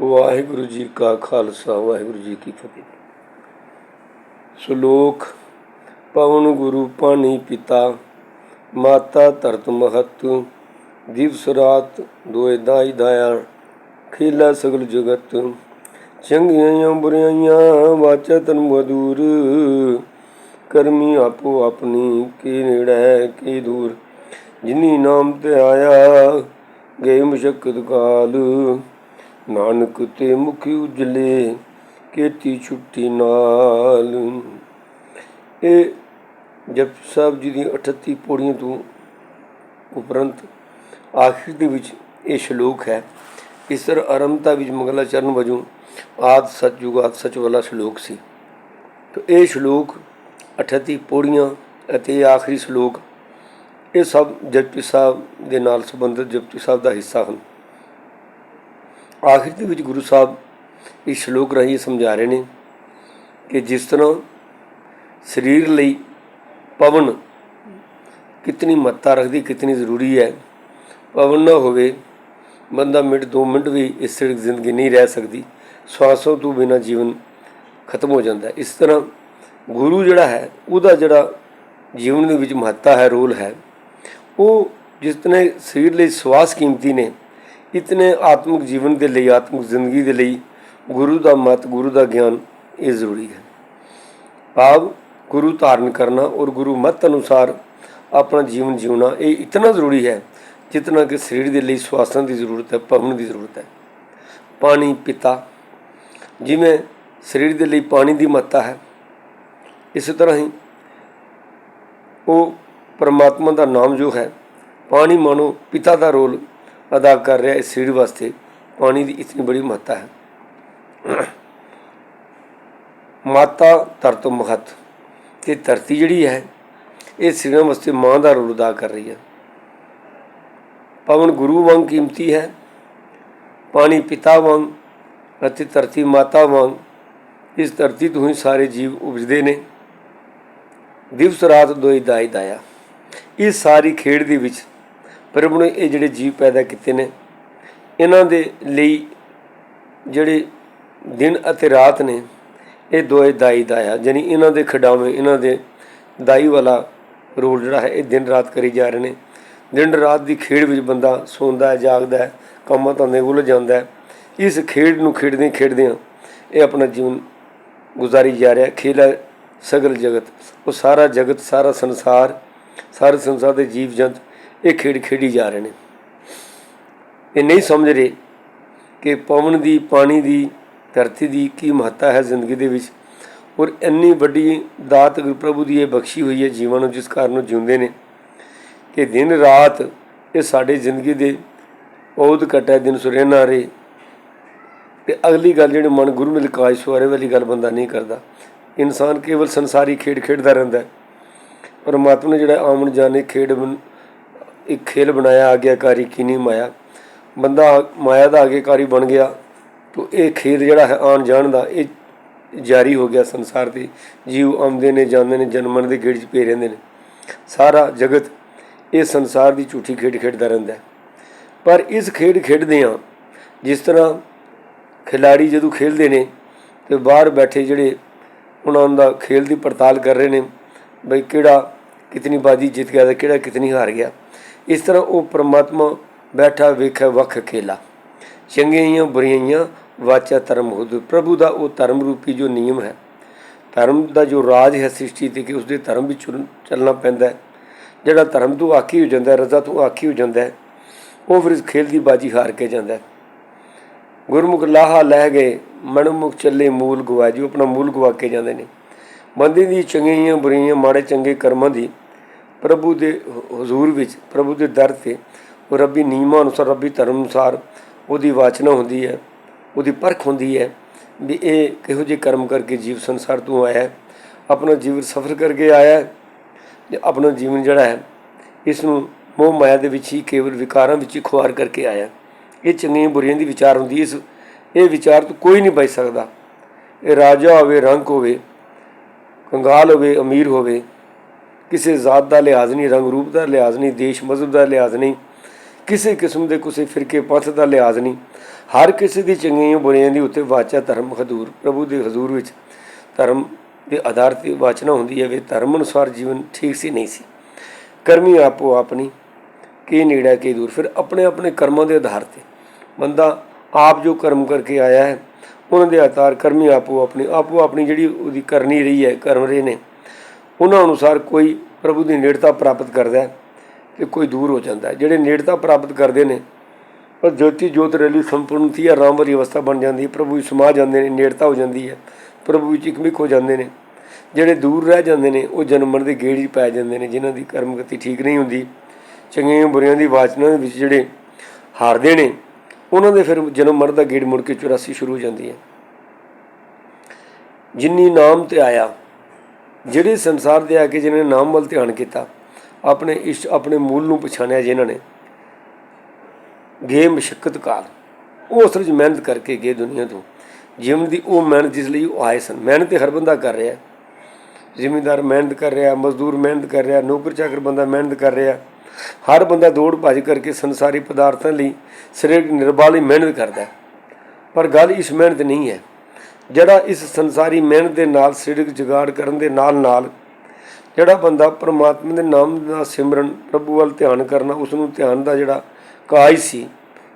ਵਾਹਿਗੁਰੂ ਜੀ ਕਾ ਖਾਲਸਾ, ਵਾਹਿਗੁਰੂ ਜੀ ਕੀ ਫਤਿਹ। ਸ਼ਲੋਕ, ਪਵਨ ਗੁਰੂ ਪਾਣੀ ਪਿਤਾ, ਮਾਤਾ ਧਰਤ ਮਹਤ, ਦਿਵਸ ਰਾਤ ਦੋਏ ਦਾਈ ਦਾਇਆ, ਖੇਲਾ ਸਗਲ ਜਗਤ। ਚੰਗੀਆਂ ਬੁਰੀਆਂ ਵਾਚਾ ਤਨ ਮਧੂਰ, ਕਰਮੀ ਆਪੋ ਆਪਣੀ ਕੀ ਨੇੜੇ ਕੀ ਦੂਰ। ਜਿਨੀ ਨਾਮ ਤੇ ਆਇਆ, ਗਏ ਮੁਸ਼ਕਤ ਕਾਲ। ਨਾਨਕ ਤੇ ਮੁਖੀ ਉਜਲੇ, ਕੀਤੀ ਛੁੱਟੀ ਨਾਲ। ਇਹ ਜਪਜੀ ਸਾਹਿਬ ਜੀ ਦੀ 38 ਪੌੜੀਆਂ ਤੋਂ ਉਪਰੰਤ ਆਖਿਰ ਦੇ ਵਿੱਚ ਇਹ ਸ਼ਲੋਕ ਹੈ, ਇਸ ਤਰ੍ਹਾਂ ਆਰੰਭਤਾ ਵਿੱਚ ਮੰਗਲਾਚਰਨ ਵਜੋਂ ਆਦ ਸਚ ਜੁਗਾਦ ਸਚ ਵਾਲਾ ਸ਼ਲੋਕ ਸੀ। ਤਾਂ ਇਹ ਸ਼ਲੋਕ 38 ਪੌੜੀਆਂ ਅਤੇ ਆਖਰੀ ਸ਼ਲੋਕ, ਇਹ ਸਭ ਜਪਜੀ ਸਾਹਿਬ ਦੇ ਨਾਲ ਸੰਬੰਧਿਤ ਜਪਜੀ ਸਾਹਿਬ ਦਾ ਹਿੱਸਾ ਹਨ। ਆਖਿਰ ਦੇ ਵਿੱਚ ਗੁਰੂ ਸਾਹਿਬ ਇਸ ਸ਼ਲੋਕ ਰਾਹੀਂ ਸਮਝਾ ਰਹੇ ਨੇ ਕਿ ਜਿਸ ਤਰ੍ਹਾਂ ਸਰੀਰ ਲਈ ਪਵਨ ਕਿਤਨੀ ਮਹੱਤਤਾ ਰੱਖਦੀ, ਕਿਤਨੀ ਜ਼ਰੂਰੀ ਹੈ, ਪਵਨ ਨਾ ਹੋਵੇ, ਬੰਦਾ ਮਿੰਟ, ਦੋ ਮਿੰਟ ਵੀ ਇਸ ਸੜਕ ਜ਼ਿੰਦਗੀ ਨਹੀਂ ਰਹਿ ਸਕਦੀ, ਸਵਾਸੋਂ ਤੋਂ ਬਿਨਾ ਜੀਵਨ ਖਤਮ ਹੋ ਜਾਂਦਾ ਇਸ ਤਰ੍ਹਾਂ ਗੁਰੂ ਜਿਹੜਾ ਹੈ, ਉਹਦਾ ਜਿਹੜਾ ਜੀਵਨ ਦੇ ਵਿੱਚ ਮਹੱਤਤਾ ਹੈ, ਰੋਲ ਹੈ, ਉਹ ਜਿਸ ਤਰ੍ਹਾਂ ਸਰੀਰ ਲਈ ਸਵਾਸ ਕੀਮਤੀ ਨੇ ਇਤਨੇ ਆਤਮਿਕ ਜੀਵਨ ਦੇ ਲਈ, ਆਤਮਿਕ ਜ਼ਿੰਦਗੀ ਦੇ ਲਈ ਗੁਰੂ ਦਾ ਮਤ, ਗੁਰੂ ਦਾ ਗਿਆਨ ਇਹ ਜ਼ਰੂਰੀ ਹੈ। ਭਾਵ ਗੁਰੂ ਧਾਰਨ ਕਰਨਾ ਔਰ ਗੁਰੂ ਮਤ ਅਨੁਸਾਰ ਆਪਣਾ ਜੀਵਨ ਜਿਉਣਾ, ਇਹ ਇਤਨਾ ਜ਼ਰੂਰੀ ਹੈ ਜਿਤਨਾ ਕਿ ਸਰੀਰ ਦੇ ਲਈ ਸਵਾਸਨ ਦੀ ਜ਼ਰੂਰਤ ਹੈ ਪਵਨ ਦੀ ਜ਼ਰੂਰਤ ਹੈ। ਪਾਣੀ, ਪਿਤਾ, ਜਿਵੇਂ ਸਰੀਰ ਦੇ ਲਈ ਪਾਣੀ ਦੀ ਮਹੱਤਤਾ ਹੈ, ਇਸੇ ਤਰ੍ਹਾਂ ਹੀ ਉਹ ਪਰਮਾਤਮਾ ਦਾ ਨਾਮ ਜੋ ਹੈ, ਪਾਣੀ ਮਾਨੋ ਪਿਤਾ ਦਾ ਰੋਲ ਅਦਾ ਕਰ ਰਿਹਾ ਇਸ ਸਰੀਰ ਵਾਸਤੇ। ਪਾਣੀ ਦੀ ਇਤਨੀ ਬੜੀ ਮਹੱਤਤਾ ਹੈ। ਮਾਤਾ ਧਰਤ ਮਹਤ। ਤੇ ਧਰਤੀ ਜਿਹੜੀ ਹੈ, ਇਹ ਸਰੀਰਾਂ ਵਾਸਤੇ ਮਾਂ ਦਾ ਰੋਲ ਅਦਾ ਕਰ ਰਹੀ ਹੈ। ਪਵਨ ਗੁਰੂ ਵਾਂਗ ਕੀਮਤੀ ਹੈ। ਪਾਣੀ ਪਿਤਾ ਵਾਂਗ ਅਤੇ ਧਰਤੀ ਮਾਤਾ ਵਾਂਗ ਇਸ ਧਰਤੀ ਤੋਂ ਹੀ ਸਾਰੇ ਜੀਵ ਉਪਜਦੇ ਨੇ। ਦਿਵਸ ਰਾਤ ਦੋਈ ਦਾਈ ਦਾਇਆ। ਇਸ ਸਾਰੀ ਖੇਡ ਦੇ ਵਿੱਚ ਪ੍ਰਭੂ ਨੇ ਇਹ ਜਿਹੜੇ ਜੀਵ ਪੈਦਾ ਕੀਤੇ ਨੇ, ਇਹਨਾਂ ਦੇ ਲਈ ਜਿਹੜੇ ਦਿਨ ਅਤੇ ਰਾਤ ਨੇ, ਇਹ ਦੋਏ ਦਾਈ ਦਾਇਆ ਯਾਨੀ ਇਹਨਾਂ ਦੇ ਖਿਡਾਵੇਂ ਇਹਨਾਂ ਦੇ ਦਾਈ ਵਾਲਾ ਰੋਲ ਜਿਹੜਾ ਹੈ, ਇਹ ਦਿਨ ਰਾਤ ਕਰੀ ਜਾ ਰਹੇ ਨੇ। ਦਿਨ ਰਾਤ ਦੀ ਖੇਡ ਵਿੱਚ ਬੰਦਾ ਸੌਂਦਾ ਹੈ, ਜਾਗਦਾ ਹੈ, ਕੰਮਾਂ ਧੰਦੇ ਉਲਝ ਜਾਂਦਾ ਹੈ। ਇਸ ਖੇਡ ਨੂੰ ਖੇਡਦੇ ਖੇਡਦੇ ਇਹ ਆਪਣਾ ਜੀਵਨ ਗੁਜ਼ਾਰੀ ਜਾ ਰਿਹਾ ਖੇਲ ਹੈ ਸਗਲ ਜਗਤ। ਉਹ ਸਾਰਾ ਜਗਤ, ਸਾਰਾ ਸੰਸਾਰ, ਸਾਰੇ ਸੰਸਾਰ ਦੇ ਜੀਵ ਜੰਤ ਇਹ ਖੇਡ ਖੇਡੀ ਜਾ ਰਹੇ ਨੇ। ਇਹ ਨਹੀਂ ਸਮਝ ਰਹੇ ਕਿ ਪਵਨ ਦੀ, ਪਾਣੀ ਦੀ, ਧਰਤੀ ਦੀ ਕੀ ਮਹੱਤਤਾ ਹੈ ਜ਼ਿੰਦਗੀ ਦੇ ਵਿੱਚ ਔਰ ਇੰਨੀ ਵੱਡੀ ਦਾਤ ਗੁਰੂ ਪ੍ਰਭੂ ਦੀ ਇਹ ਬਖਸ਼ੀ ਹੋਈ ਹੈ ਜੀਵਨ ਨੂੰ, ਜਿਸ ਕਾਰਨ ਉਹ ਜਿਉਂਦੇ ਨੇ ਕਿ ਦਿਨ ਰਾਤ ਇਹ ਸਾਡੇ ਜ਼ਿੰਦਗੀ ਦੇ ਬਹੁਤ ਘੱਟ ਹੈ, ਦਿਨ ਸੁਰੇਨਾ ਰਹੇ। ਤੇ ਅਗਲੀ ਗੱਲ ਜਿਹੜੀ ਮਨ ਗੁਰੂ ਨੇ ਲਿਖਾਈ, ਸਵਾਰੇ ਵਾਲੀ ਗੱਲ ਬੰਦਾ ਨਹੀਂ ਕਰਦਾ। ਇਨਸਾਨ ਕੇਵਲ ਸੰਸਾਰੀ ਖੇਡ ਖੇਡਦਾ ਰਹਿੰਦਾ ਹੈ। ਪਰਮਾਤਮਾ ਨੇ ਜਿਹੜਾ ਆਮਣ ਜਾਣੇ ਖੇਡ ਇੱਕ ਖੇਲ ਬਣਾਇਆ, ਆਗਿਆਕਾਰੀ ਕੀਨੀ ਮਾਇਆ। ਬੰਦਾ ਮਾਇਆ ਦਾ ਆਗਿਆਕਾਰੀ ਬਣ ਗਿਆ ਤੋ ਇਹ ਖੇਲ ਜਿਹੜਾ ਹੈ ਆਉਣ ਜਾਣ ਦਾ, ਇਹ ਜਾਰੀ ਹੋ ਗਿਆ ਸੰਸਾਰ ਤੇ ਜੀਵ ਆਉਂਦੇ ਨੇ, ਜਾਂਦੇ ਨੇ ਜਨਮਨ ਦੇ ਗੇੜ 'ਚ ਪਏ ਰਹਿੰਦੇ ਨੇ। ਸਾਰਾ ਜਗਤ ਇਹ ਸੰਸਾਰ ਦੀ ਝੂਠੀ ਖੇਡ ਖੇਡਦਾ ਰਹਿੰਦਾ ਪਰ ਇਸ ਖੇਡ ਖੇਡਦੇ ਆ ਜਿਸ ਤਰ੍ਹਾਂ ਖਿਲਾੜੀ ਜਦੋਂ ਖੇਡਦੇ ਨੇ ਤੇ ਬਾਹਰ ਬੈਠੇ ਜਿਹੜੇ ਉਹਨਾਂ ਦਾ ਖੇਲ ਦੀ ਪੜਤਾਲ ਕਰ ਰਹੇ ਨੇ, ਬਈ ਕਿਹੜਾ ਕਿਤਨੀ ਬਾਜੀ ਜਿੱਤ ਗਿਆ ਤੇ ਕਿਹੜਾ ਕਿਤਨੀ ਹਾਰ ਗਿਆ। ਇਸ ਤਰ੍ਹਾਂ ਉਹ ਪ੍ਰਮਾਤਮਾ ਬੈਠਾ ਵੇਖੇ ਵਖ ਖੇਲਾ ਚੰਗੀਆਂ ਬੁਰੀਆਂ ਵਾਚਾ ਧਰਮ ਹੁਦ। ਪ੍ਰਭੂ ਦਾ ਉਹ ਧਰਮ ਰੂਪੀ ਜੋ ਨਿਯਮ ਹੈ, ਧਰਮ ਦਾ ਜੋ ਰਾਜ ਹੈ ਸ੍ਰਿਸ਼ਟੀ ਤੇ ਕਿ ਉਸ ਦੇ ਧਰਮ ਵਿੱਚ ਚੱਲ- ਚੱਲਣਾ ਪੈਂਦਾ ਹੈ। ਜਿਹੜਾ ਧਰਮ ਤੋਂ ਆਖੀ ਹੋ ਜਾਂਦਾ ਰਜ਼ਾ ਤੋਂ ਆਖੀ ਹੋ ਜਾਂਦਾ ਉਹ ਫਿਰ ਇਸ ਖੇਲ ਦੀ ਬਾਜੀ ਹਾਰ ਕੇ ਜਾਂਦਾ ਗੁਰਮੁਖ ਲਾਹਾ ਲਹਿ ਗਏ, ਮਨਮੁਖ ਚੱਲੇ ਮੂਲ ਗਵਾ ਜੀ ਆਪਣਾ ਮੂਲ ਗਵਾ ਕੇ ਜਾਂਦੇ ਨੇ। ਬੰਦੇ ਦੀ ਚੰਗੀਆਂ ਬੁਰੀਆਂ ਮਾੜੇ ਚੰਗੇ ਕਰਮਾਂ ਦੀ ਪ੍ਰਭੂ ਦੇ ਹਜ਼ੂਰ ਵਿੱਚ, ਪ੍ਰਭੂ ਦੇ ਦਰ ਤੇ ਉਹ ਰੱਬੀ ਨਿਯਮਾਂ ਅਨੁਸਾਰ, ਰੱਬੀ ਧਰਮ ਅਨੁਸਾਰ ਉਹਦੀ ਵਾਚਨਾ ਹੁੰਦੀ ਹੈ, ਉਹਦੀ ਪਰਖ ਹੁੰਦੀ ਹੈ ਵੀ ਇਹ ਕਿਹੋ ਜਿਹੇ ਕਰਮ ਕਰਕੇ ਜੀਵ ਸੰਸਾਰ ਤੋਂ ਆਇਆ ਆਪਣਾ ਜੀਵਨ ਸਫਰ ਕਰਕੇ ਆਇਆ ਹੈ ਤੇ ਆਪਣਾ ਜੀਵਨ ਜਿਹੜਾ ਹੈ ਇਸ ਨੂੰ ਮੋਹ ਮਾਇਆ ਦੇ ਵਿੱਚ ਹੀ ਕੇਵਲ ਵਿਕਾਰਾਂ ਵਿੱਚ ਹੀ ਖੁਆਰ ਕਰਕੇ ਆਇਆ ਇਹ ਚੰਗੀਆਂ ਬੁਰੀਆਂ ਦੀ ਵਿਚਾਰ ਹੁੰਦੀ ਇਸ, ਇਹ ਵਿਚਾਰ ਤੋਂ ਕੋਈ ਨਹੀਂ ਬਚ ਸਕਦਾ। ਇਹ ਰਾਜਾ ਹੋਵੇ ਰੰਗ ਹੋਵੇ, ਕੰਗਾਲ ਹੋਵੇ, ਅਮੀਰ ਹੋਵੇ ਕਿਸੇ ਜ਼ਾਤ ਦਾ ਲਿਹਾਜ਼ ਨਹੀਂ, ਰੰਗ ਰੂਪ ਦਾ ਲਿਹਾਜ਼ ਨਹੀਂ, ਦੇਸ਼ ਮਜ਼ਹਬ ਦਾ ਲਿਹਾਜ਼ ਨਹੀਂ, ਕਿਸੇ ਕਿਸਮ ਦੇ ਕਿਸੇ ਫਿਰਕੇ ਪੰਥ ਦਾ ਲਿਹਾਜ਼ ਨਹੀਂ। ਹਰ ਕਿਸੇ ਦੀ ਚੰਗੀਆਂ ਬੁਰੀਆਂ ਦੀ ਉੱਤੇ ਵਾਚਾ ਧਰਮ ਹਜ਼ੂਰ, ਪ੍ਰਭੂ ਦੇ ਹਜ਼ੂਰ ਵਿੱਚ ਧਰਮ ਦੇ ਆਧਾਰ ਤੇ ਵਾਚਨਾ ਹੁੰਦੀ ਹੈ ਵੀ ਧਰਮ ਅਨੁਸਾਰ ਜੀਵਨ ਠੀਕ ਸੀ, ਨਹੀਂ ਸੀ। ਕਰਮੀ ਆਪੋ ਆਪਣੀ ਕੀ ਨੇੜਾ, ਕੀ ਦੂਰ। ਫਿਰ ਆਪਣੇ ਆਪਣੇ ਕਰਮਾਂ ਦੇ ਆਧਾਰ ਤੇ ਬੰਦਾ ਆਪ ਜੋ ਕਰਮ ਕਰਕੇ ਆਇਆ ਹੈ, ਉਹਨਾਂ ਦੇ ਆਧਾਰ ਕਰਮੀ ਆਪੋ ਆਪਣੀ ਆਪੋ ਆਪਣੀ ਜਿਹੜੀ ਉਹਦੀ ਕਰਨੀ ਰਹੀ ਹੈ, ਕਰਮ ਰਹੇ ਨੇ ਉਹਨਾਂ ਅਨੁਸਾਰ ਕੋਈ ਪ੍ਰਭੂ ਦੀ ਨੇੜਤਾ ਪ੍ਰਾਪਤ ਕਰਦਾ ਹੈ ਤੇ ਕੋਈ ਦੂਰ ਹੋ ਜਾਂਦਾ ਹੈ। ਜਿਹੜੇ ਨੇੜਤਾ ਪ੍ਰਾਪਤ ਕਰਦੇ ਨੇ ਪਰ ਜੋਤੀ ਜੋਤ ਰੈਲੀ ਸੰਪੂਰਨਤੀ ਹੈ ਰਾਮ ਅਵਸਥਾ ਬਣ ਜਾਂਦੀ ਹੈ, ਪ੍ਰਭੂ ਵਿੱਚ ਸਮਾ ਜਾਂਦੇ ਨੇ, ਨੇੜਤਾ ਹੋ ਜਾਂਦੀ ਹੈ, ਪ੍ਰਭੂ ਵਿੱਚ ਇਕਮਿਕ ਹੋ ਜਾਂਦੇ ਨੇ। ਜਿਹੜੇ ਦੂਰ ਰਹਿ ਜਾਂਦੇ ਨੇ, ਉਹ ਜਨਮਣ ਦੇ ਗੇੜ 'ਚ ਪੈ ਜਾਂਦੇ ਨੇ, ਜਿਨ੍ਹਾਂ ਦੀ ਕਰਮਗਤੀ ਠੀਕ ਨਹੀਂ ਹੁੰਦੀ। ਚੰਗੀਆਂ ਬੁਰੀਆਂ ਦੀ ਵਾਚਨਾ ਦੇ ਵਿੱਚ ਜਿਹੜੇ ਹਾਰਦੇ ਨੇ, ਉਹਨਾਂ ਦੇ ਫਿਰ ਜਨਮ ਮਰਨ ਦਾ ਗੇੜ ਮੁੜ ਕੇ 84 ਸ਼ੁਰੂ ਹੋ ਜਾਂਦੀ ਹੈ। ਜਿੰਨੀ ਨਾਮ ਤੇ ਆਇਆ ਜਿਹੜੇ ਸੰਸਾਰ ਦੇ ਆ ਕੇ ਜਿਨ੍ਹਾਂ ਨੇ ਨਾਮ ਵੱਲ ਧਿਆਨ ਕੀਤਾ, ਆਪਣੇ ਇਸ ਆਪਣੇ ਮੂਲ ਨੂੰ ਪਛਾਣਿਆ ਜਿਨ੍ਹਾਂ ਨੇ। ਗੇ ਮੁਸ਼ਕਲ ਕਾਲ। ਉਹ ਅਸਲ ਵਿੱਚ ਮਿਹਨਤ ਕਰਕੇ ਗਏ ਦੁਨੀਆ ਤੋਂ। ਜੀਵਨ ਦੀ ਉਹ ਮਿਹਨਤ ਜਿਸ ਲਈ ਉਹ ਆਏ ਸਨ। ਮਿਹਨਤ ਹਰ ਬੰਦਾ ਕਰ ਰਿਹਾ ਹੈ। ਜ਼ਿਮੀਂਦਾਰ ਮਿਹਨਤ ਕਰ ਰਿਹਾ, ਮਜ਼ਦੂਰ ਮਿਹਨਤ ਕਰ ਰਿਹਾ, ਨੌਕਰ ਚਾਕਰ ਬੰਦਾ ਮਿਹਨਤ ਕਰ ਰਿਹਾ। ਹਰ ਬੰਦਾ ਦੌੜ ਭੱਜ ਕਰਕੇ ਸੰਸਾਰੀ ਪਦਾਰਥਾਂ ਲਈ, ਸਰੀਰਕ ਨਿਰਵਾਹ ਲਈ ਮਿਹਨਤ ਕਰਦਾ ਪਰ ਗੱਲ ਇਸ ਮਿਹਨਤ ਨਹੀਂ ਹੈ। ਜਿਹੜਾ ਇਸ ਸੰਸਾਰੀ ਮਿਹਨਤ ਦੇ ਨਾਲ ਸਰੀਰਕ ਜਗਾੜ ਕਰਨ ਦੇ ਨਾਲ ਨਾਲ ਜਿਹੜਾ ਬੰਦਾ ਪਰਮਾਤਮਾ ਦੇ ਨਾਮ ਦਾ ਸਿਮਰਨ ਪ੍ਰਭੂ ਵੱਲ ਧਿਆਨ ਕਰਨਾ ਉਸ ਨੂੰ ਧਿਆਨ ਦਾ ਜਿਹੜਾ ਕਾਜ ਸੀ,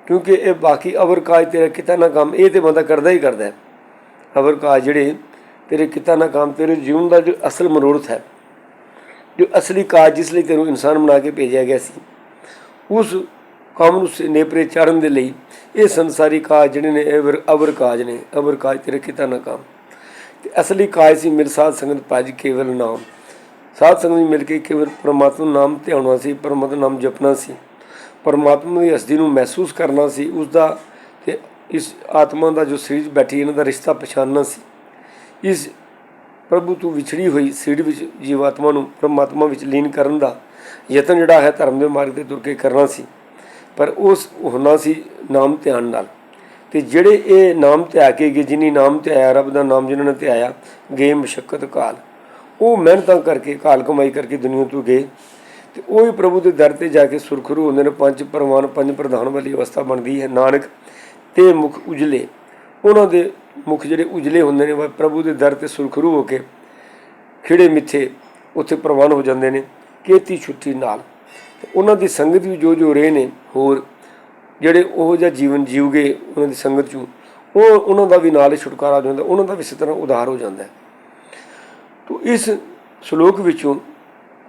ਕਿਉਂਕਿ ਇਹ ਬਾਕੀ ਅਵਰ ਕਾਜ ਤੇਰਾ ਕਿਤਾ ਨਾ ਕੰਮ, ਇਹ ਤੇ ਬੰਦਾ ਕਰਦਾ ਹੀ ਕਰਦਾ ਹੈ। ਅਵਰ ਕਾਜ ਜਿਹੜੇ ਤੇਰੇ ਕਿਤਾ ਨਾ ਕੰਮ, ਤੇਰੇ ਜੀਵਨ ਦਾ ਜੋ ਅਸਲ ਮਨੋਰਥ ਹੈ, ਜੋ ਅਸਲੀ ਕਾਜ ਜਿਸ ਲਈ ਤੈਨੂੰ ਇਨਸਾਨ ਬਣਾ ਕੇ ਭੇਜਿਆ ਗਿਆ ਸੀ, ਉਸ ਕੰਮ ਨੂੰ ਸ- ਨੇਪਰੇ ਚਾੜਨ ਦੇ ਲਈ ਇਹ ਸੰਸਾਰੀ ਕਾਜ ਜਿਹੜੇ ਨੇ ਅਵਰ ਅਵਰ ਕਾਜ ਨੇ, ਅਵਰ ਕਾਜ ਤੇਰੇ ਕਿਤਾ ਨਾ ਕੰਮ। ਤੇ ਅਸਲੀ ਕਾਜ ਸੀ ਮੇਰੇ ਸਾਧ ਸੰਗਤ ਭਜ ਕੇਵਲ ਨਾਮ। ਸਾਧ ਸੰਗਤ ਮਿਲ ਕੇ ਕੇਵਲ ਪਰਮਾਤਮਾ ਨੂੰ ਨਾਮ ਧਿਆਉਣਾ ਸੀ, ਪਰਮਾਤਮਾ ਨਾਮ ਜਪਣਾ ਸੀ। ਪਰਮਾਤਮਾ ਦੀ ਹਸਤੀ ਨੂੰ ਮਹਿਸੂਸ ਕਰਨਾ ਸੀ ਉਸ ਦਾ ਤੇ ਇਸ ਆਤਮਾ ਦਾ ਜੋ ਸਰੀਰ 'ਚ ਬੈਠੀ ਇਹਨਾਂ ਦਾ ਰਿਸ਼ਤਾ ਪਛਾਣਨਾ ਸੀ। ਇਸ ਪ੍ਰਭੂ ਤੋਂ ਵਿਛੜੀ ਹੋਈ ਸਰੀਰ ਵਿੱਚ ਜੀਵਾਤਮਾ ਨੂੰ ਪਰਮਾਤਮਾ ਵਿੱਚ ਲੀਨ ਕਰਨ ਦਾ ਯਤਨ ਜਿਹੜਾ ਹੈ ਧਰਮ ਦੇ ਮਾਰਗ ਤੇ ਤੁਰ ਕੇ ਕਰਨਾ ਸੀ। ਪਰ ਉਸ ਹੋਣਾ ਸੀ ਨਾਮ ਧਿਆਨ ਨਾਲ। ਤੇ ਜਿਹੜੇ ਇਹ ਨਾਮ ਧਿਆ ਕੇ ਗਏ, ਜਿਨੀ ਨਾਮ ਧਿਆਇਆ, ਰੱਬ ਦਾ ਨਾਮ ਜਿਨ੍ਹਾਂ ਨੇ ਧਿਆਇਆ, ਗਏ ਮੁਸ਼ਕਲ ਕਾਲ। ਉਹ ਮਿਹਨਤਾਂ ਕਰਕੇ, ਕਾਲ ਕਮਾਈ ਕਰਕੇ ਦੁਨੀਆ ਤੋਂ ਗਏ। ਤੇ ਉਹ ਹੀ ਪ੍ਰਭੂ ਦੇ ਦਰ ਤੇ ਜਾ ਕੇ ਸੁਰਖਰੂ ਹੁੰਦੇ ਨੇ, ਪੰਜ ਪਰਮਾਨ ਪੰਜ ਪ੍ਰਧਾਨ ਵਾਲੀ ਅਵਸਥਾ ਬਣਦੀ ਹੈ, ਨਾਨਕ ਤੇ ਮੁਖ ਉਜਲੇ। ਉਹਨਾਂ ਦੇ ਮੁਖ ਜਿਹੜੇ ਉਜਲੇ ਹੁੰਦੇ ਨੇ, ਉਹ ਪ੍ਰਭੂ ਦੇ ਦਰ ਤੇ ਸੁਰਖਰੂ ਹੋ ਕੇ ਖਿੜੇ ਮਿੱਥੇ ਉੱਥੇ ਪ੍ਰਵਾਨ ਹੋ ਜਾਂਦੇ ਨੇ, ਕੇਤੀ ਛੁੱਟੀ ਨਾਲ। ਉਹਨਾਂ ਦੀ ਸੰਗਤ ਵੀ ਜੋ ਜੋ ਰਹੇ ਨੇ, ਹੋਰ ਜਿਹੜੇ ਉਹ ਜਿਹਾ ਜੀਵਨ ਜੀਵਗੇ ਉਹਨਾਂ ਦੀ ਸੰਗਤ ਚੋਂ, ਉਹ ਉਹਨਾਂ ਦਾ ਵੀ ਨਾਲ ਹੀ ਛੁਟਕਾਰਾ ਹੋ ਜਾਂਦਾ ਉਹਨਾਂ ਦਾ ਵੀ ਇਸੇ ਤਰ੍ਹਾਂ ਉਧਾਰ ਹੋ ਜਾਂਦਾ ਹੈ। ਤੋ ਇਸ ਸ਼ਲੋਕ ਵਿੱਚੋਂ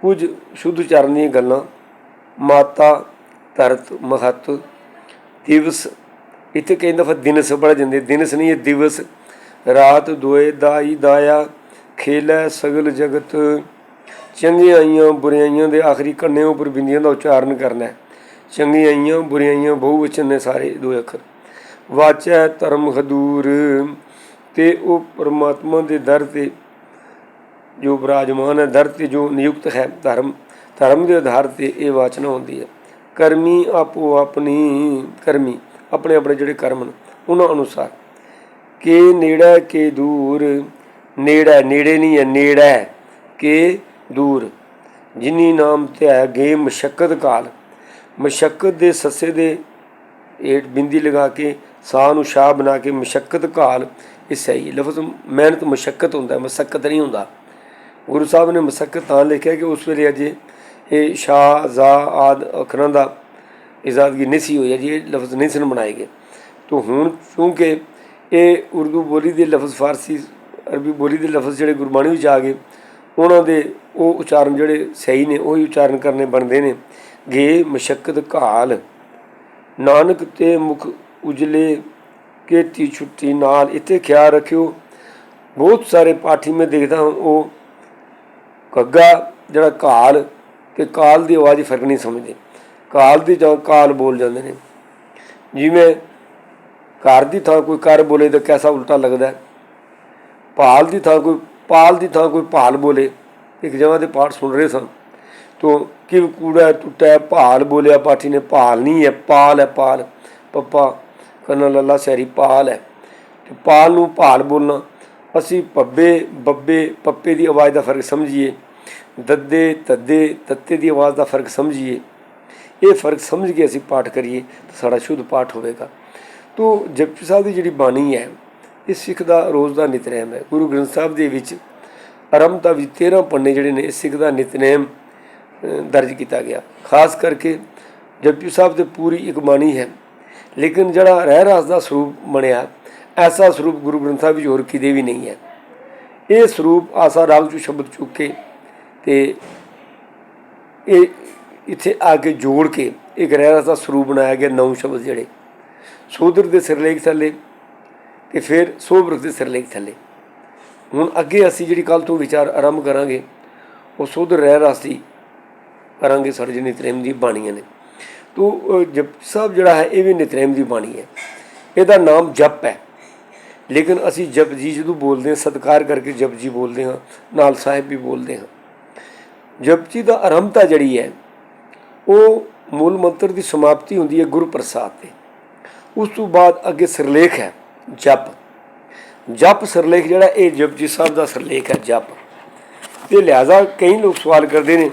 ਕੁਝ ਸ਼ੁੱਧ ਉਚਾਰਨ ਦੀਆਂ ਗੱਲਾਂ, ਮਾਤਾ, ਧਰਤ, ਮਹਤ, ਦਿਵਸ, ਇੱਥੇ ਕਈ ਦਫਾ ਦਿਨਸ ਪੜ ਜਾਂਦੇ, ਦਿਨਸ ਨਹੀਂ ਇਹ ਦਿਵਸ, ਰਾਤ ਦੋਏ ਦਾਈ ਦਾਇਆ, ਖੇਲੇ ਸਗਲ ਜਗਤ ਚੰਗਿਆਈਆਂ ਬੁਰਾਈਆਂ ਦੇ ਆਖਰੀ ਕੰਨੇ ਉੱਪਰ ਬਿੰਦੀਆਂ ਦਾ ਉਚਾਰਨ ਕਰਨਾ ਹੈ। ਚੰਗਿਆਈਆਂ ਬੁਰਾਈਆਂ ਬਹੁ ਵਚਨ ਨੇ ਸਾਰੇ ਦੋ ਅੱਖਰ। ਵਾਚੈ ਧਰਮ ਹਦੂਰ, ਤੇ ਉਹ ਪਰਮਾਤਮਾ ਦੇ ਦਰ ਤੇ ਜੋ ਵਿਰਾਜਮਾਨ ਹੈ, ਦਰ ਤੇ ਜੋ ਨਿਯੁਕਤ ਹੈ ਧਰਮ ਧਰਮ ਦੇ ਆਧਾਰ ਤੇ ਇਹ ਵਾਚਨਾ ਹੁੰਦੀ ਹੈ। ਕਰਮੀ ਆਪੋ ਆਪਣੀ, ਕਰਮੀ ਆਪਣੇ ਆਪਣੇ ਜਿਹੜੇ ਕਰਮ ਨੇ, ਉਹਨਾਂ ਅਨੁਸਾਰ। ਕਿ ਨੇੜਾ ਕਿ ਦੂਰ, ਨੇੜਾ, ਨੇੜੇ ਨਹੀਂ ਹੈ, ਨੇੜਾ। ਕਿ ਦੂਰ। ਜਿਨੀ ਨਾਮ ਧਿਆਇਆ ਗਏ ਮਸ਼ਕਤ ਕਾਲ। ਮਸ਼ਕਤ ਦੇ ਸੱਸੇ ਦੇ ਏਟ ਬਿੰਦੀ ਲਗਾ ਕੇ ਸਾਹ ਨੂੰ ਸ਼ਾਹ ਬਣਾ ਕੇ ਮਸ਼ਕਤ ਕਾਲ। ਇਹ ਸਹੀ। ਲਫ਼ਜ਼ ਮਿਹਨਤ ਮਸ਼ਕਤ ਹੁੰਦਾ ਹੈ ਮਸਕਤ ਨਹੀਂ ਹੁੰਦਾ। ਗੁਰੂ ਸਾਹਿਬ ਨੇ ਮਸਕਤ ਤਾਂ ਲਿਖਿਆ ਕਿ ਉਸ ਵੇਲੇ ਅਜੇ ਇਹ ਸ਼ਾ ਜ਼ਾ ਆਦ ਅੱਖਰਾਂ ਦਾ ਇਜ਼ਾਦਗੀ ਨਹੀਂ ਸੀ ਹੋਈ ਹੈ ਜੀ ਇਹ ਲਫ਼ਜ਼ ਨਹੀਂ ਸਨ ਬਣਾਏ ਗਏ। ਤੋ ਹੁਣ ਕਿਉਂਕਿ ਇਹ ਉਰਦੂ ਬੋਲੀ ਦੇ ਲਫ਼ਜ਼ ਫਾਰਸੀ, ਅਰਬੀ ਬੋਲੀ ਦੇ ਲਫ਼ਜ਼ ਜਿਹੜੇ ਗੁਰਬਾਣੀ ਵਿੱਚ ਆ ਗਏ, ਉਹਨਾਂ ਦੇ ਉਹ ਉਚਾਰਨ ਜਿਹੜੇ ਸਹੀ ਨੇ, ਉਹੀ ਉਚਾਰਨ ਕਰਨੇ ਬਣਦੇ ਨੇ। ਗੇ ਮਸ਼ਕਤ ਕਾਲ ਨਾਨਕ ਤੇ ਮੁਖ ਉਜਲੇ, ਕੇਤੀ ਛੁੱਟੀ ਨਾਲ ਇੱਥੇ ਖਿਆਲ ਰੱਖਿਓ। ਬਹੁਤ ਸਾਰੇ ਪਾਠੀ ਮੈਂ ਦੇਖਦਾ ਹਾਂ, ਉਹ ਕੱਗਾ ਜਿਹੜਾ ਕਾਲ ਤੇ ਕਾਲ ਦੀ ਆਵਾਜ਼ ਫ਼ਰਕ ਨਹੀਂ ਸਮਝਦੇ। ਕਾਲ ਦੀ ਜਾਂ ਕਾਲ ਬੋਲ ਜਾਂਦੇ ਨੇ। ਜਿਵੇਂ ਘਰ ਦੀ ਥਾਂ ਕੋਈ ਕਰ ਬੋਲੇ ਤਾਂ ਕੈਸਾ ਉਲਟਾ ਲੱਗਦਾ ਪਾਲ ਦੀ ਥਾਂ ਕੋਈ, ਪਾਲ ਦੀ ਥਾਂ ਕੋਈ ਭਾਲ ਬੋਲੇ। ਇੱਕ ਜਗ੍ਹਾ ਤੇ ਪਾਠ ਸੁਣ ਰਹੇ ਸਨ। ਤੋ ਕਿਵ ਕੂੜਾ ਟੁੱਟਾ, ਭਾਲ ਬੋਲਿਆ ਪਾਠੀ ਨੇ, ਭਾਲ ਨਹੀਂ ਹੈ, ਪਾਲ ਹੈ, ਪਾਲ। ਪੱਪਾ ਕੰਨਾ ਲੱਲਾ ਸਹਿਰੀ, ਪਾਲ ਹੈ। ਤੇ ਪਾਲ ਨੂੰ ਭਾਲ ਬੋਲਣਾ, ਅਸੀਂ ਪੱਬੇ, ਬੱਬੇ, ਪੱਪੇ ਦੀ ਆਵਾਜ਼ ਦਾ ਫ਼ਰਕ ਸਮਝੀਏ। ਦੱਦੇ, ਤੱਦੇ, ਤੱਤੇ ਦੀ ਆਵਾਜ਼ ਦਾ ਫ਼ਰਕ ਸਮਝੀਏ। ਇਹ ਫ਼ਰਕ ਸਮਝ ਕੇ ਅਸੀਂ ਪਾਠ ਕਰੀਏ ਤਾਂ ਸਾਡਾ ਸ਼ੁੱਧ ਪਾਠ ਹੋਵੇਗਾ। ਤੋ ਜਪਜੀ ਸਾਹਿਬ ਦੀ ਜਿਹੜੀ ਬਾਣੀ ਹੈ, ਇਹ ਸਿੱਖ ਦਾ, ਰੋਜ਼ ਦਾ ਨਿਤਨੇਮ ਹੈ। ਗੁਰੂ ਗ੍ਰੰਥ ਸਾਹਿਬ ਦੇ ਵਿੱਚ ਆਰੰਭਤਾ ਵਿੱਚ 13 ਪੰਨੇ ਜਿਹੜੇ ਨੇ ਇਹ ਸਿੱਖ ਦਾ ਨਿਤਨੇਮ ਦਰਜ ਕੀਤਾ ਗਿਆ। ਖਾਸ ਕਰਕੇ ਜਪਜੀ ਸਾਹਿਬ ਤੇ ਪੂਰੀ ਇੱਕ ਬਾਣੀ ਹੈ। ਲੇਕਿਨ ਜਿਹੜਾ ਰਹਿ ਰਾਸ ਦਾ ਸਰੂਪ ਬਣਿਆ, ਐਸਾ ਸਰੂਪ ਗੁਰੂ ਗ੍ਰੰਥ ਸਾਹਿਬ ਵਿੱਚ ਹੋਰ ਕਿਤੇ ਵੀ ਨਹੀਂ ਹੈ। ਇਹ ਸਰੂਪ ਆਸਾ ਰਾਮ ਚੋਂ ਸ਼ਬਦ ਚੁੱਕ ਕੇ ਤੇ ਇਹ ਇੱਥੇ ਆ ਕੇ ਜੋੜ ਕੇ ਇੱਕ ਰਹਿ ਰਾਸ ਦਾ ਸਰੂਪ ਬਣਾਇਆ ਗਿਆ, ਨੌ ਸ਼ਬਦ ਜਿਹੜੇ। ਸੋਦਰ ਦੇ ਸਿਰਲੇਖ ਥੱਲੇ ਤੇ ਫਿਰ ਸੋਬਰਕ ਦੇ ਸਿਰਲੇਖ ਥੱਲੇ। ਹੁਣ ਅੱਗੇ ਅਸੀਂ ਜਿਹੜੀ ਕੱਲ ਤੋਂ ਵਿਚਾਰ ਆਰੰਭ ਕਰਾਂਗੇ, ਉਹ ਸੋਦਰ ਰਹਿ ਰਾਸੀ ਕਰਾਂਗੇ ਸਾਡੇ ਜਿਹੜੇ ਨਿਤਰੇਮ ਦੀ ਬਾਣੀਆਂ ਨੇ। ਤੋ ਜਪ ਸਾਹਿਬ ਜਿਹੜਾ ਹੈ, ਇਹ ਵੀ ਨਿਤਰੇਮ ਦੀ ਬਾਣੀ ਹੈ। ਇਹਦਾ ਨਾਮ ਜਪ ਹੈ। ਲੇਕਿਨ ਅਸੀਂ ਜਪ ਜੀ ਜਦੋਂ ਬੋਲਦੇ ਹਾਂ, ਸਤਿਕਾਰ ਕਰਕੇ ਜਪ ਜੀ ਬੋਲਦੇ ਹਾਂ, ਨਾਲ ਸਾਹਿਬ ਵੀ ਬੋਲਦੇ ਹਾਂ। ਜਪ ਜੀ ਦਾ ਆਰੰਭਤਾ ਜਿਹੜੀ ਹੈ, ਉਹ ਮੂਲ ਮੰਤਰ ਦੀ ਸਮਾਪਤੀ ਹੁੰਦੀ ਹੈ ਗੁਰੂ ਪ੍ਰਸਾਦ ਤੇ। ਉਸ ਤੋਂ ਬਾਅਦ ਅੱਗੇ ਸਿਰਲੇਖ ਹੈ, ਜਪ। ਜਪ ਸਿਰਲੇਖ ਜਿਹੜਾ ਇਹ ਜਪਜੀ ਸਾਹਿਬ ਦਾ ਸਿਰਲੇਖ ਹੈ ਜਪ। ਤੇ ਲਿਹਾਜ਼ਾ ਕਈ ਲੋਕ ਸਵਾਲ ਕਰਦੇ ਨੇ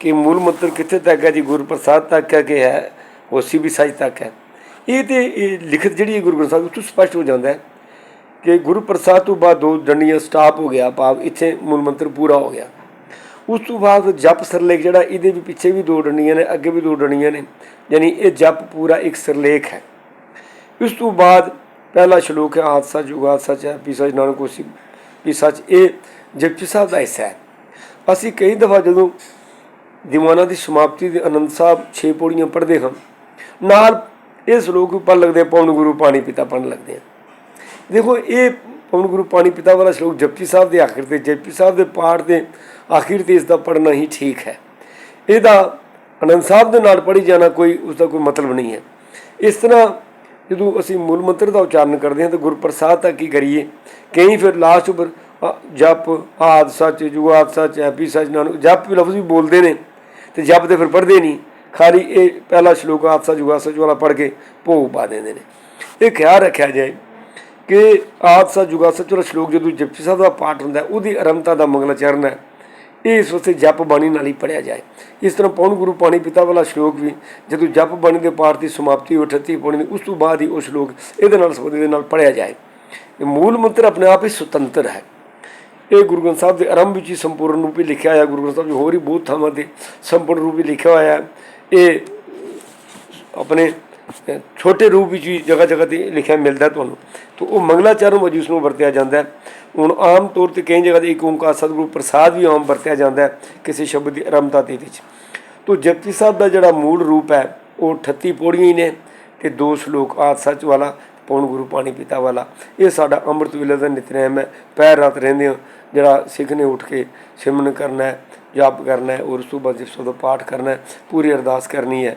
ਕਿ ਮੂਲ ਮੰਤਰ ਕਿੱਥੇ ਤੱਕ ਹੈ ਜੀ? ਗੁਰਪ੍ਰਸਾਦ ਤੱਕ ਹੈ ਕਿ ਹੈ? ਹੋਸੀ ਵੀ ਸੱਚ ਤੱਕ ਹੈ। ਇਹ ਤੇ ਇਹ ਲਿਖਤ ਜਿਹੜੀ ਹੈ ਗੁਰੂ ਗ੍ਰੰਥ ਸਾਹਿਬ ਵਿੱਚ ਸਪਸ਼ਟ ਹੋ ਜਾਂਦਾ ਹੈ ਕਿ ਗੁਰੂ ਪ੍ਰਸਾਦ ਤੋਂ ਬਾਅਦ ਦੋ ਡੰਡੀਆਂ ਸਟਾਪ ਹੋ ਗਿਆ, ਭਾਵ ਇੱਥੇ ਮੂਲ ਮੰਤਰ ਪੂਰਾ ਹੋ ਗਿਆ। ਉਸ ਤੋਂ ਬਾਅਦ ਜਪ ਸਿਰਲੇਖ ਜਿਹੜਾ ਇਹਦੇ ਵੀ ਪਿੱਛੇ ਵੀ ਦੋ ਡੰਡੀਆਂ ਨੇ, ਅੱਗੇ ਵੀ ਦੋ ਡੰਡੀਆਂ ਨੇ, ਯਾਨੀ ਇਹ ਜਪ ਪੂਰਾ ਇੱਕ ਸਿਰਲੇਖ ਹੈ। ਇਸ ਤੋਂ ਬਾਅਦ ਪਹਿਲਾ ਸ਼ਲੋਕ ਹੈ ਆਦ ਸੱਚ ਜੁਗਾਦ ਸੱਚ ਹੈ ਵੀ ਸੱਚ ਨਾਨਕ ਹੋਸੀ ਵੀ ਸੱਚ। ਇਹ ਜਪਜੀ ਸਾਹਿਬ ਦਾ ਹਿੱਸਾ ਹੈ। ਅਸੀਂ ਕਈ ਦਫਾ ਜਦੋਂ ਦੀਵਾਨਾਂ ਦੀ ਸਮਾਪਤੀ ਦੇ ਆਨੰਦ ਸਾਹਿਬ 6 ਪੌੜੀਆਂ ਪੜ੍ਹਦੇ ਹਾਂ ਨਾਲ ਇਹ ਸ਼ਲੋਕ ਵੀ ਪੜ੍ਹ ਲੱਗਦੇ ਹਾਂ, ਪਵਨ ਗੁਰੂ ਪਾਣੀ ਪਿਤਾ ਪੜ੍ਹਨ ਲੱਗਦੇ ਹਾਂ ਦੇਖੋ ਇਹ ਪਵਨ ਗੁਰੂ ਪਾਣੀ ਪਿਤਾ ਵਾਲਾ ਸ਼ਲੋਕ ਜਪਜੀ ਸਾਹਿਬ ਦੇ ਆਖਿਰ ਤੇ ਜਪਜੀ ਸਾਹਿਬ ਦੇ ਪਾਠ ਦੇ ਆਖਿਰ ਤੇ ਇਸ ਦਾ ਪੜ੍ਹਨਾ ਹੀ ਠੀਕ ਹੈ। ਇਹਦਾ ਆਨੰਦ ਸਾਹਿਬ ਦੇ ਨਾਲ ਪੜ੍ਹੀ ਜਾਣਾ ਕੋਈ ਉਸ ਦਾ ਕੋਈ ਮਤਲਬ ਨਹੀਂ ਹੈ। ਇਸ ਤਰ੍ਹਾਂ ਜਦੋਂ ਅਸੀਂ ਮੂਲ ਮੰਤਰ ਦਾ ਉਚਾਰਨ ਕਰਦੇ ਹਾਂ ਤਾਂ ਗੁਰਪ੍ਰਸਾਦ ਤੱਕ ਕੀ ਕਰੀਏ? ਕਈ ਫਿਰ ਲਾਸਟ ਉੱਪਰ ਜਪ, ਆਦ ਸੱਚ ਜੁਗਾਦ ਸੱਚ ਹੈਪੀ ਸੱਚ, ਨਾਨਕ, ਜਪ ਵੀ ਲਫ਼ਜ਼ ਵੀ ਬੋਲਦੇ ਨੇ ਤੇ ਜਪ ਤੇ ਫਿਰ ਪੜ੍ਹਦੇ ਨਹੀਂ। ਖਾਲੀ ਇਹ ਪਹਿਲਾ ਸ਼ਲੋਕ ਆਦ ਸੱਚ ਜੁਗਾਦ ਸੱਚ ਵਾਲਾ ਪੜ੍ਹ ਕੇ ਭੋਗ ਪਾ ਦਿੰਦੇ ਨੇ। ਇਹ ਖਿਆਲ ਰੱਖਿਆ ਜਾਏ ਕਿ ਆਦ ਸੱਚ ਜੁਗਾਦ ਸੱਚ ਵਾਲਾ ਸ਼ਲੋਕ ਜਦੋਂ ਜਪਜੀ ਸਾਹਿਬ ਦਾ ਪਾਠ ਹੁੰਦਾ, ਉਹਦੀ ਅਰੰਭਤਾ ਦਾ ਮੰਗਲਾਚਰਨ ਹੈ। ਇਹ ਇਸ ਵਾਸਤੇ ਜਪ ਬਾਣੀ ਨਾਲ ਹੀ ਪੜਿਆ ਜਾਏ। ਇਸ ਤਰ੍ਹਾਂ ਪੌਣ ਗੁਰੂ ਪਾਣੀ ਪਿਤਾ ਵਾਲਾ ਸ਼ਲੋਕ ਵੀ, ਜਦੋਂ ਜਪ ਬਾਣੀ ਦੇ ਪਾਠ ਦੀ ਸਮਾਪਤੀ ਹੋ 38 ਪੌਣੀ ਦੀ, ਉਸ ਤੋਂ ਬਾਅਦ ਹੀ ਉਹ ਸ਼ਲੋਕ ਇਹਦੇ ਨਾਲ ਸੰਬੰਧਿਤ ਦੇ ਨਾਲ ਪੜਿਆ ਜਾਏ। ਇਹ ਮੂਲ ਮੰਤਰ ਆਪਣੇ ਆਪ ਹੀ ਸੁਤੰਤਰ ਹੈ। ਇਹ ਗੁਰੂ ਗ੍ਰੰਥ ਸਾਹਿਬ ਦੇ ਆਰੰਭ ਵਿੱਚ ਹੀ ਸੰਪੂਰਨ ਰੂਪ ਵਿੱਚ ਲਿਖਿਆ ਹੋਇਆ, ਗੁਰੂ ਗ੍ਰੰਥ ਸਾਹਿਬ ਜੀ ਹੋਰ ਹੀ ਬਹੁਤ ਥਾਵਾਂ ਤੇ ਸੰਪੂਰਨ ਰੂਪ ਵਿੱਚ ਲਿਖਿਆ ਹੋਇਆ। ਹੈ ਇਹ ਆਪਣੇ ਛੋਟੇ ਰੂਪ ਵਿੱਚ ਵੀ ਜਗ੍ਹਾ ਜਗ੍ਹਾ ਤੇ ਲਿਖਿਆ ਮਿਲਦਾ ਤੁਹਾਨੂੰ। ਤਾਂ ਉਹ ਮੰਗਲਾਚਰਨ ਵਜੋਂ ਉਸ ਨੂੰ ਵਰਤਿਆ ਜਾਂਦਾ ਹੈ। ਹੁਣ ਆਮ ਤੌਰ ਤੇ ਕਈ ਜਗ੍ਹਾ ਤੇ ਇੱਕ ਓੰਕਾਰ ਸਤਿਗੁਰੂ ਪ੍ਰਸਾਦ ਵੀ ਆਮ ਵਰਤਿਆ ਜਾਂਦਾ ਹੈ ਕਿਸੇ ਸ਼ਬਦ ਦੀ ਆਰੰਭਤਾ ਦੇ ਵਿੱਚ। ਤੋ ਜਪਜੀ ਸਾਹਿਬ ਦਾ ਜਿਹੜਾ ਮੂਲ ਰੂਪ ਹੈ, ਉਹ 38 ਪੌੜੀਆਂ ਹੀ ਨੇ ਤੇ ਦੋ ਸ਼ਲੋਕ ਆਦ ਸੱਚ ਵਾਲਾ, ਪੌਣ ਗੁਰੂ ਪਾਣੀ ਪਿਤਾ ਵਾਲਾ। ਇਹ ਸਾਡਾ ਅੰਮ੍ਰਿਤ ਵੇਲੇ ਦਾ ਨਿਤਨੇਮ ਹੈ। ਪੈਰ ਰਾਤ ਰਹਿੰਦੇ ਹੋ, ਜਿਹੜਾ ਸਿੱਖ ਨੇ ਉੱਠ ਕੇ ਸਿਮਰਨ ਕਰਨਾ ਹੈ, ਜਪ ਕਰਨਾ ਹੈ, ਔਰ ਉਸ ਤੋਂ ਬਾਅਦ ਜਿਸ ਦਾ ਪਾਠ ਕਰਨਾ ਹੈ, ਪੂਰੀ ਅਰਦਾਸ ਕਰਨੀ ਹੈ।